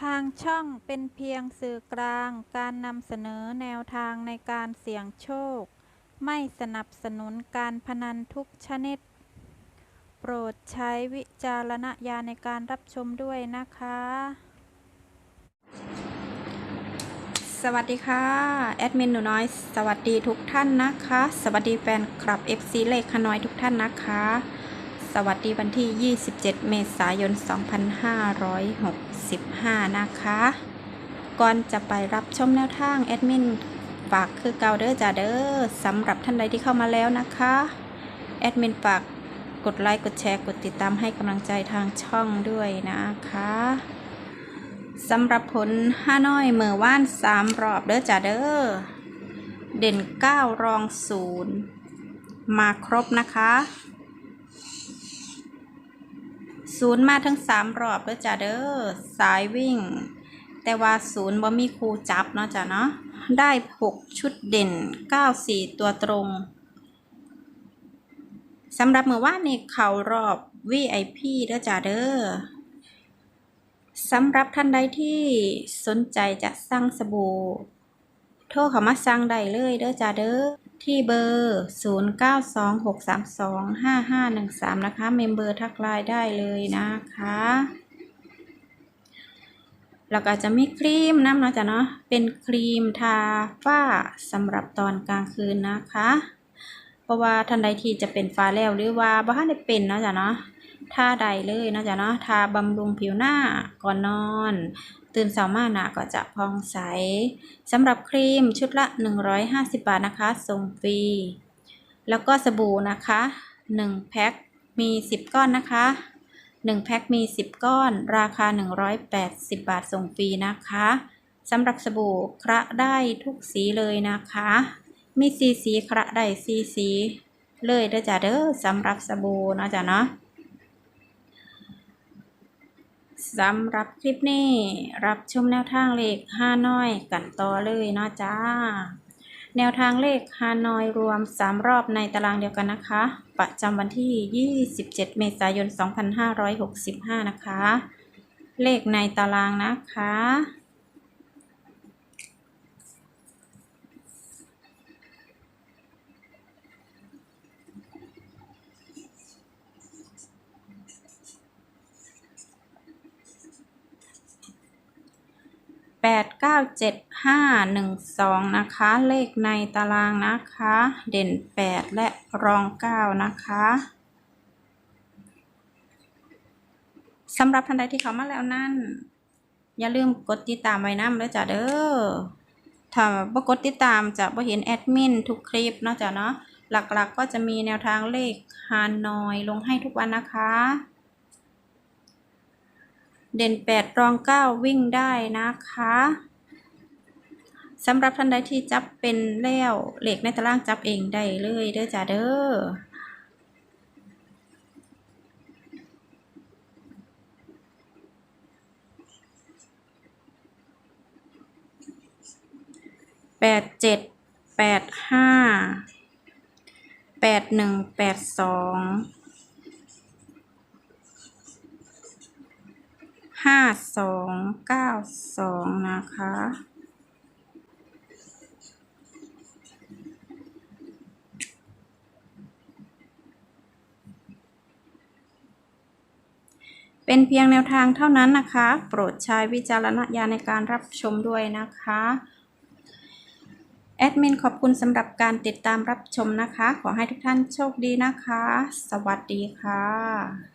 ทางช่องเป็นเพียงสื่อกลางการนำเสนอแนวทางในการเสี่ยงโชค ไม่สนับสนุนการพนันทุกชนิด โปรดใช้วิจารณญาณในการรับชมด้วยนะคะ สวัสดีค่ะ แอดมินหนูน้อย สวัสดีทุกท่านนะคะ สวัสดีแฟนคลับ FC เลขขน้อยทุกท่านนะคะ สวัสดีวันที่ 27 เมษายน 2565 นะคะ ก่อนจะไปรับชมแนวทางแอดมินฝากคือเกาเด้อจ้าเด้อสำหรับท่านใดที่เข้ามาแล้วนะคะ แอดมินฝากกดไลค์ กดแชร์ กดติดตามให้กำลังใจทางช่องด้วยนะคะสำหรับผลห้าน้อยเมื่อว่านสามรอบเด้อจ้าเด้อเด่นเก้ารองศูนย์มาครบนะคะ ศูนย์มาทั้งสามรอบเด้อจ้าเด้อสายวิ่ง แต่ว่าศูนย์บ่มีครูจับเนาะจ้ะเนาะได้หกชุดเด่นเก้าสี่ตัวตรงสำหรับเมื่อว่านนี่เข่ารอบ VIP เด้อจ้าเด้อสำหรับท่านใดที่สนใจจะสั่งสบู่ โทรเข้ามาสั่งได้เลยเด้อจ้าเด้อ ที่เบอร์ 0926325513 นะคะ เมมเบอร์ทักไลน์ได้เลยนะคะ แล้วก็จะมีครีมน้ำเนาะจ้ะเนาะ เป็นครีมทาฝ้าสำหรับตอนกลางคืนนะคะ เพราะว่าท่านใดที่จะเป็นฟ้าแล้วหรือว่าบ้านได้เป็นเนาะจ้ะเนาะทาใดเลยนะจ๊ะเนาะทาบำรุงผิวหน้าก่อนนอน ตื่นเช้ามาหน้าก็จะพองใสสำหรับครีมชุดละ 150 บาทนะคะส่งฟรี แล้วก็สบู่นะคะ 1 แพ็คมี 10 ก้อนนะคะ 1 แพ็คมี 10 ก้อน ราคา 180 บาทส่งฟรีนะคะสำหรับสบู่คระได้ทุกสีเลยนะคะ มีสีสีคระได้สีสีเลยเด้อจ้ะเด้อสำหรับสบู่นะจ๊ะเนาะ สำหรับคลิปนี้ รับชมแนวทางเลขห้าน้อยกันต่อเลยเนาะจ้า แนวทางเลขฮานอยรวม 3 รอบในตารางเดียวกันนะคะ ประจำวันที่ 27 เมษายน 2565 นะคะ เลขในตารางนะคะ แปดเก้าเจ็ดห้าหนึ่งสองนะคะ เลขในตารางนะคะ เด่นแปดและรองเก้านะคะสำหรับท่านใดที่เข้ามาแล้วนั่น อย่าลืมกดติดตามไว้น้ำด้วยจ้ะเด้อถ้าบ่กดติดตามจะบ่เห็นแอดมินทุกคลิปเนาะจ้ะเนาะหลักๆกก็จะมีแนวทางเลขฮานอยลงให้ทุกวันนะคะ เด่นแปดรองเก้าวิ่งได้นะคะสำหรับท่านใดที่จับเป็นแล้วเหล็กในตารางจับเองได้เลยเด้อจ้าเด้อแปดเจ็ดแปดห้าแปดหนึ่งแปดสอง ห้าสองเก้าสองนะคะ เป็นเพียงแนวทางเท่านั้นนะคะ โปรดใช้วิจารณญาณในการรับชมด้วยนะคะแอดมินขอบคุณสำหรับการติดตามรับชมนะคะ ขอให้ทุกท่านโชคดีนะคะ สวัสดีค่ะ